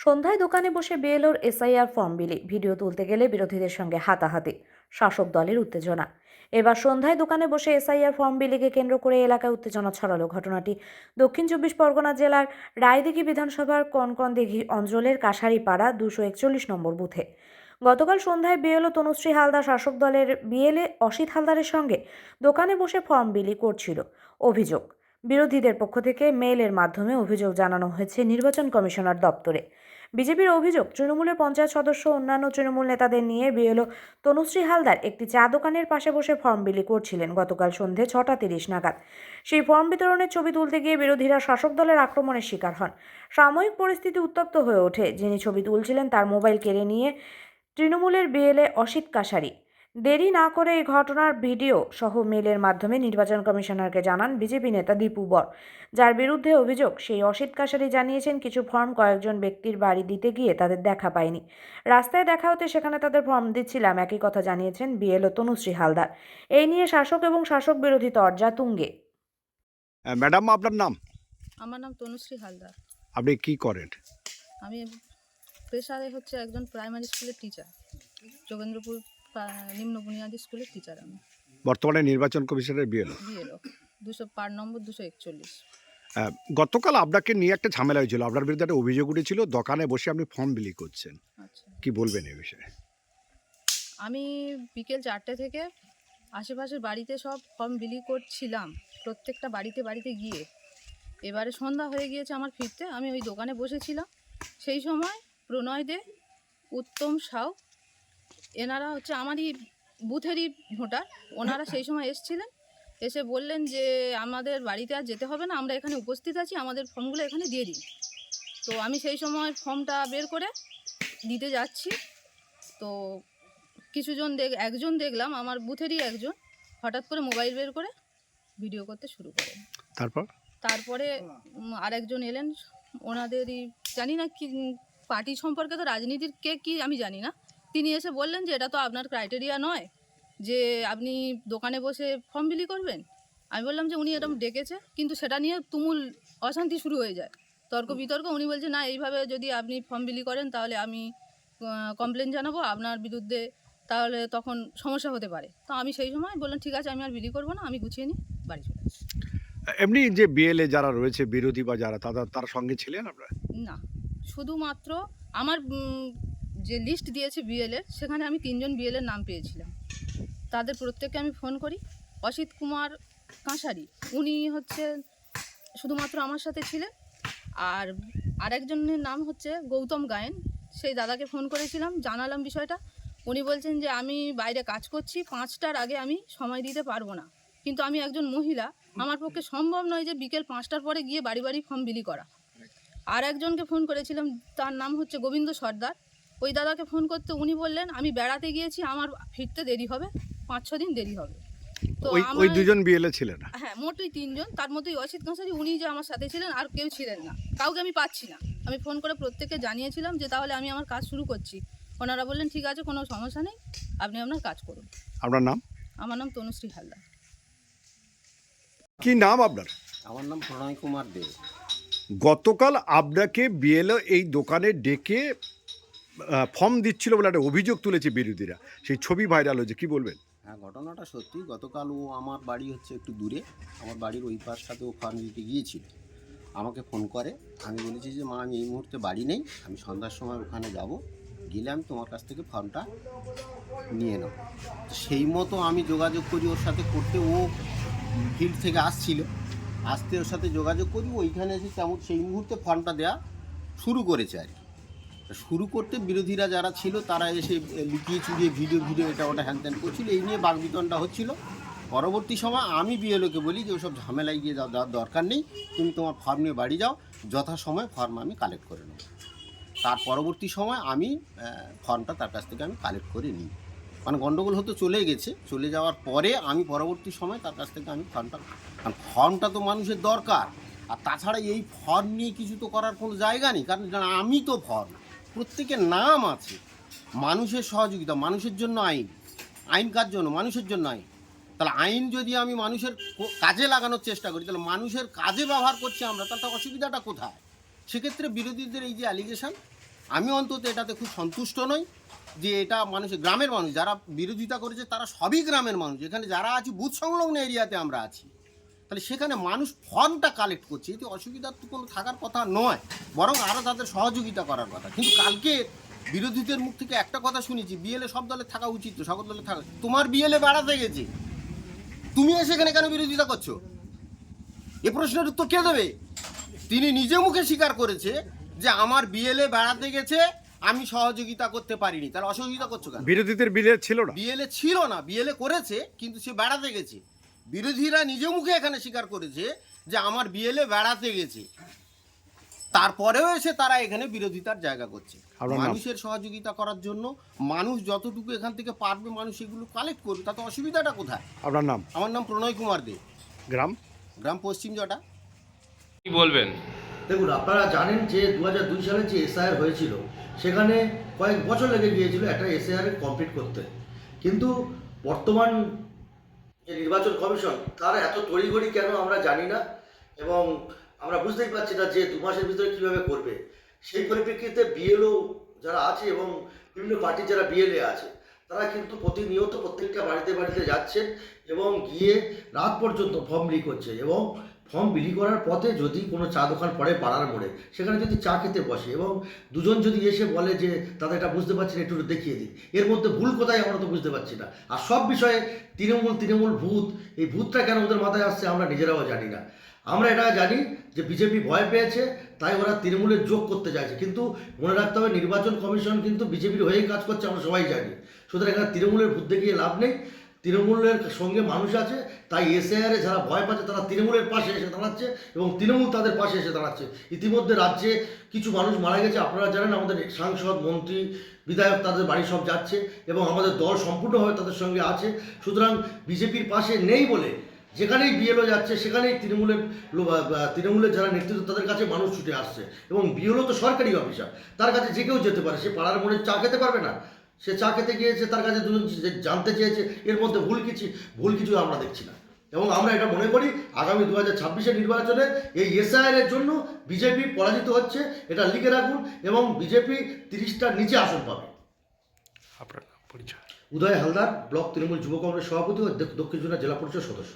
সন্ধ্যায় দোকানে বসে বিএলওর এসআইআর ফর্ম বিলি, ভিডিও তুলতে গেলে বিরোধীদের সঙ্গে হাতাহাতি, শাসক দলের উত্তেজনা। এবার সন্ধ্যায় দোকানে বসে এসআইআর ফর্ম বিলিকে কেন্দ্র করে এলাকায় উত্তেজনা ছড়ালো ঘটনাটি। দক্ষিণ চব্বিশ পরগনা জেলার রায়দিঘি বিধানসভার কনকনদিঘি অঞ্চলের কাশারিপাড়া দুশো একচল্লিশ নম্বর বুথে। গতকাল সন্ধ্যায় বিএলও তনুশ্রী হালদার শাসক দলের বিএলএ অসিত হালদারের সঙ্গে দোকানে বসে ফর্ম বিলি করছিল। অভিযোগ বিরোধীদের পক্ষ থেকে মেইলের মাধ্যমে অভিযোগ জানানো হয়েছে নির্বাচন কমিশনার দপ্তরে। বিজেপির অভিযোগ, তৃণমূলের পঞ্চায়েত সদস্য অন্যান্য তৃণমূল নেতাদের নিয়ে বিএলও তনুশ্রী হালদার, একটি চা দোকানের পাশে বসে ফর্ম বিলি করছিলেন গতকাল সন্ধে ছটা তিরিশ নাগাদ। সেই ফর্ম বিতরণের ছবি তুলতে গিয়ে বিরোধীরা শাসক দলের আক্রমণের শিকার হন। সাময়িক পরিস্থিতি উত্তপ্ত হয়ে ওঠে। যিনি ছবি তুলছিলেন তার মোবাইল কেড়ে নিয়ে তৃণমূলের বিএলএ অসিত কাশারি দেরি না করে এই ঘটনার ভিডিও সহ মেলের মাধ্যমে নির্বাচন কমিশনারকে জানান বিজেপি নেতা দীপু বর। যার বিরুদ্ধে অভিযোগ সেই অসিত কাশারি জানিয়েছেন কিছু ফর্ম কয়েকজন ব্যক্তির বাড়ি দিতে গিয়ে তাদের দেখা পায়নি। রাস্তায় দেখা হতে সেখানে তাদের ফর্ম দিচ্ছিলাম একই কথা জানিয়েছেন বিএলও তনুশ্রী হালদার। এই নিয়ে শাসক এবং শাসক বিরোধী তরজা তুঙ্গে। ম্যাডাম আপনার নাম? আমার নাম তনুশ্রী হালদার। আপনি কি করেন? আমি পেশারে হচ্ছে একজন প্রাইমারি স্কুলের টিচার যোগেন্দ্রপুর প্রা- নিম্ন বুনিয়াদী স্কুলের টিচার আমি। বর্তমানে নির্বাচন কমিশনের বিএল বিএলও। দুশো পার নম্বর দুশো একচল্লিশ। গতকাল আপনাকে নিয়ে একটা ঝামেলা হয়েছিল। আপনার বিরুদ্ধে একটা অভিযোগ উঠেছিল দোকানে বসে আপনি ফর্ম বিলি করছেন। আচ্ছা। কি বলবেন এই বিষয়ে? আমি বিকেল চারটে থেকে আশেপাশের বাড়িতে সব ফর্ম বিলি করছিলাম প্রত্যেকটা বাড়িতে বাড়িতে গিয়ে। এবারে সন্ধ্যা হয়ে গিয়েছে আমার ফিরতে আমি ওই দোকানে বসেছিলাম। সেই সময় প্রণয় দে উত্তম সাউ এনারা হচ্ছে আমারই বুথেরই ভোটার ওনারা সেই সময় এসছিলেন এসে বললেন যে আমাদের বাড়িতে আর যেতে হবে না আমরা এখানে উপস্থিত আছি আমাদের ফর্মগুলো এখানে দিয়ে দিন। তো আমি সেই সময় ফর্মটা বের করে দিতে যাচ্ছি। তো কিছুজন দেখ একজন দেখলাম আমার বুথেরই একজন হঠাৎ করে মোবাইল বের করে ভিডিও করতে শুরু করে। তারপর? তারপরে আরেকজন এলেন ওনাদেরই জানি না কি পার্টি সম্পর্কে তো রাজনীতির কে কি আমি জানি না তিনি এসে বললেন যে এটা তো আপনার ক্রাইটেরিয়া নয় যে আপনি দোকানে বসে ফর্ম বিলি করবেন। আমি বললাম যে উনি এরকম ডেকেছে কিন্তু সেটা নিয়ে তুমুল অশান্তি শুরু হয়ে যায়। তর্ক বিতর্ক উনি বলছে না এইভাবে যদি আপনি ফর্ম বিলি করেন তাহলে আমি কমপ্লেন জানাব আপনার বিরুদ্ধে তাহলে তখন সমস্যা হতে পারে। তো আমি সেই সময় বললাম ঠিক আছে আমি আর বিলি করব না আমি গুছিয়ে নিই বাড়ি চলে এমনি যে বিএলএ যারা রয়েছে বিরোধী বা যারা তারা তার সঙ্গে ছিলেন আপনারা? না শুধুমাত্র আমার যে লিস্ট দিয়েছে বিএলের সেখানে আমি তিনজন বিএলের নাম পেয়েছিলাম। তাদের প্রত্যেককে আমি ফোন করি। অসিত কুমার কাঁসারি, উনি হচ্ছে শুধুমাত্র আমার সাথে ছিলেন। আর আরেকজনের নাম হচ্ছে গৌতম গায়েন, সেই দাদাকে ফোন করেছিলাম, জানালাম বিষয়টা। উনি বলছেন যে, আমি বাইরে কাজ করছি, পাঁচটার আগে আমি সময় দিতে পারব না। কিন্তু আমি একজন মহিলা, আমার পক্ষে সম্ভব নয় যে বিকেল পাঁচটার পরে গিয়ে বাড়ি বাড়ি ফর্ম বিলি করা। আর একজনকে ফোন করেছিলাম, তার নাম হচ্ছে গোবিন্দ সর্দার। ওই দাদাকে ফোন করতে উনি বললেন আমি বেড়াতে গিয়েছি আমার ফিরতে দেরি হবে পাঁচ ছ দিন দেরি হবে। তো ওই ওই দুজন বিএলএ ছিলেন? না হ্যাঁ মোটই তিনজন। তার মধ্যে অসিত কাঁসারি উনি যে আমার সাথে ছিলেন আর কেউ ছিলেন না। কাউকে আমি পাচ্ছি না। আমি ফোন করে প্রত্যেককে জানিয়েছিলাম যে তাহলে আমি আমার কাজ শুরু করছি। ওনারা বললেন ঠিক আছে কোনো সমস্যা নেই আপনি আপনার কাজ করুন। আপনার নাম? আমার নাম তনুশ্রী হালদার। কি নাম আপনার? আমার নাম প্রণয় কুমার দে। গতকাল আপনাকে বিএলও এই দোকানে ডেকে ফর্ম দিচ্ছিল বলে একটা অভিযোগ তুলেছে বিরোধীরা। সেই ছবি ভাইরাল হয়েছে, কি বলবেন? হ্যাঁ ঘটনাটা সত্যি, গতকাল ও আমার বাড়ি হচ্ছে একটু দূরে। আমার বাড়ির ওই পাশ সাথে ও ফার্ম দিতে গিয়েছিল। আমাকে ফোন করে, আমি বলেছি যে, মা, আমি এই মুহূর্তে বাড়ি নেই, আমি সন্ধ্যার সময় ওখানে যাব। গেলে আমি তোমার কাছ থেকে ফর্মটা নিয়ে নেব। সেই মতো আমি যোগাযোগ করি ওর সাথে করতে। ও ফিল্ড থেকে আসছিল। আসতে ওর সাথে যোগাযোগ করি, ওইখানে এসে তেমন সেই মুহূর্তে ফর্মটা দেওয়া শুরু করেছে আর কি। শুরু করতে বিরোধীরা যারা ছিল, তারা এসে লুকিয়ে চুরিয়ে ভিডিও ভিডিও এটা ওটা হ্যান ত্যান করছিল। এই নিয়ে বাগবিতনটা হচ্ছিল। পরবর্তী সময় আমি বিএলওকে বলি যে, ওসব ঝামেলায় গিয়ে যাওয়া যাওয়ার দরকার নেই। তুমি তোমার ফর্ম নিয়ে বাড়ি যাও। যথাসময়ে ফর্ম আমি কালেক্ট করে নেব। তার পরবর্তী সময় আমি ফর্মটা তার কাছ থেকে আমি কালেক্ট করে নিই। মানে গণ্ডগোল হতে চলে গেছে। চলে যাওয়ার পরে আমি পরবর্তী সময় তার কাছ থেকে আমি ফর্মটা, কারণ ফর্মটা তো মানুষের দরকার। আর তাছাড়া এই ফর্ম নিয়ে কিছু তো করার কোনো জায়গা নেই। কারণ আমি তো ফর্ম। প্রত্যেকের নাম আছে। মানুষের সহযোগিতা, মানুষের জন্য আইন। আইন কার জন্য? মানুষের জন্য আইন। তাহলে আইন যদি আমি মানুষের কাজে লাগানোর চেষ্টা করি, তাহলে মানুষের কাজে ব্যবহার করছি আমরা তাতে অসুবিধাটা কোথায়? সেক্ষেত্রে বিরোধীদের এই যে অ্যালিগেশন আমি অন্তত এটাতে খুব সন্তুষ্ট নই যে এটা মানুষের, গ্রামের মানুষ, যারা বিরোধিতা করেছে তারা সবই গ্রামের মানুষ। এখানে যারা আছি, বুথ সংলগ্ন এরিয়াতে আমরা আছি। তাহলে সেখানে মানুষ ফর্মটা কালেক্ট করছে। এতে অসুবিধার তো কোনো থাকার কথা নয় বরং আরও তাদের সহযোগিতা করার কথা। কিন্তু কালকে বিরোধীদের মুখ থেকে একটা কথা শুনেছি বিএলএ সব দলে থাকা উচিত তো সকল দলে থাকা তোমার বিএলএ বেড়াতে গেছে। তুমি এসে এখানে কেন বিরোধিতা করছ? এ প্রশ্নের উত্তর কে দেবে? তিনি নিজে মুখে স্বীকার করেছে যে আমার বিএলএ বেড়াতে গেছে আমি সহযোগিতা করতে পারিনি। তাহলে অসহযোগিতা করছ কেন? বিরোধীদের বিলে ছিল না। বিএলএ ছিল না বিএলএ করেছে কিন্তু সে বেড়াতে গেছে। বিরোধীরা নিজে মুখে এখানে স্বীকার করেছে যে আমার বিএলএ বেড়াতে গেছে। তারপরেও এসে তারা এখানে বিরোধিতার জায়গা করছে। মানুষের সহযোগিতা করার জন্য মানুষ যতটুকু এখান থেকে পারবে মানুষ এগুলো কালেক্ট করবে। তাতে অসুবিধাটা কোথায়? আপনার নাম? আমার নাম প্রণয় কুমার দে। গ্রাম? গ্রাম পশ্চিম জটা। কি বলবেন? দেখুন আপনারা জানেন যে দু হাজার দুই সালে যে এসআইআর হয়েছিল সেখানে কয়েক বছর লেগে গিয়েছিল একটা এসআইআর কমপ্লিট করতে। কিন্তু বর্তমান যে নির্বাচন কমিশন, তারা এত তড়িঘড়ি কেন আমরা জানি না? এবং আমরা বুঝতেই পারছি না যে দু মাসের ভিতরে কীভাবে করবে। সেই পরিপ্রেক্ষিতে বিএলও যারা আছে এবং বিভিন্ন পার্টির যারা বিএলএ আছে, তারা কিন্তু প্রতিনিয়ত প্রত্যেকটা বাড়িতে বাড়িতে যাচ্ছেন এবং গিয়ে রাত পর্যন্ত ফর্ম লিক করছে এবং ফর্ম বিলি করার পথে যদি কোনো চা দোকান পড়ে পাড়ার মোড়ে, সেখানে যদি চা খেতে বসে এবং দুজন যদি এসে বলে যে তাদের এটা বুঝতে পারছি না, একটু দেখিয়ে দিই এর মধ্যে ভুল কোথায় আমরা তো বুঝতে পারছি না। আর সব বিষয়ে তৃণমূল তৃণমূল ভূত, এই ভূতটা কেন ওদের মাথায় আসছে আমরা নিজেরাও জানি না। আমরা এটা জানি যে বিজেপি ভয় পেয়েছে, তাই ওরা তৃণমূলের যোগ করতে চাইছে। কিন্তু মনে রাখতে হবে, নির্বাচন কমিশন কিন্তু বিজেপির হয়েই কাজ করছে, আমরা সবাই জানি। সুতরাং এখানে তৃণমূলের ভূত দেখিয়ে লাভ নেই। তৃণমূলের সঙ্গে মানুষ আছে, তাই এসএআরে যারা ভয় পাচ্ছে তারা তৃণমূলের পাশে এসে দাঁড়াচ্ছে এবং তৃণমূল তাদের পাশে এসে দাঁড়াচ্ছে। ইতিমধ্যে রাজ্যে কিছু মানুষ মারা গেছে, আপনারা জানেন আমাদের সাংসদ, মন্ত্রী, বিধায়ক তাদের বাড়ি সব যাচ্ছে এবং আমাদের দল সম্পূর্ণভাবে তাদের সঙ্গে আছে। সুতরাং বিজেপির পাশে নেই বলে যেখানেই বিএলও যাচ্ছে, সেখানেই তৃণমূলের তৃণমূলের যারা নেতৃত্ব তাদের কাছে মানুষ ছুটে আসছে এবং বিএলও তো সরকারি অফিসার, তার কাছে যে কেউ যেতে পারে, সে পাড়ার মোড়ে চা খেতে পারবে না। সে চা খেতে গিয়েছে তার কাছে দুজন জানতে চেয়েছে এর মধ্যে ভুল কিছু ভুল কিছু আমরা দেখছি না। এবং আমরা এটা মনে করি আগামী দু হাজার ছাব্বিশের নির্বাচনে এই এসআইআর এর জন্য বিজেপি পরাজিত হচ্ছে এটা লিখে রাখুন এবং বিজেপি তিরিশটার নিচে আসন পাবে। আপনার পরিচয়। উদয় হালদার ব্লক তৃণমূল যুব কংগ্রেস সভাপতি ও দক্ষিণ জেলা পরিষদ সদস্য।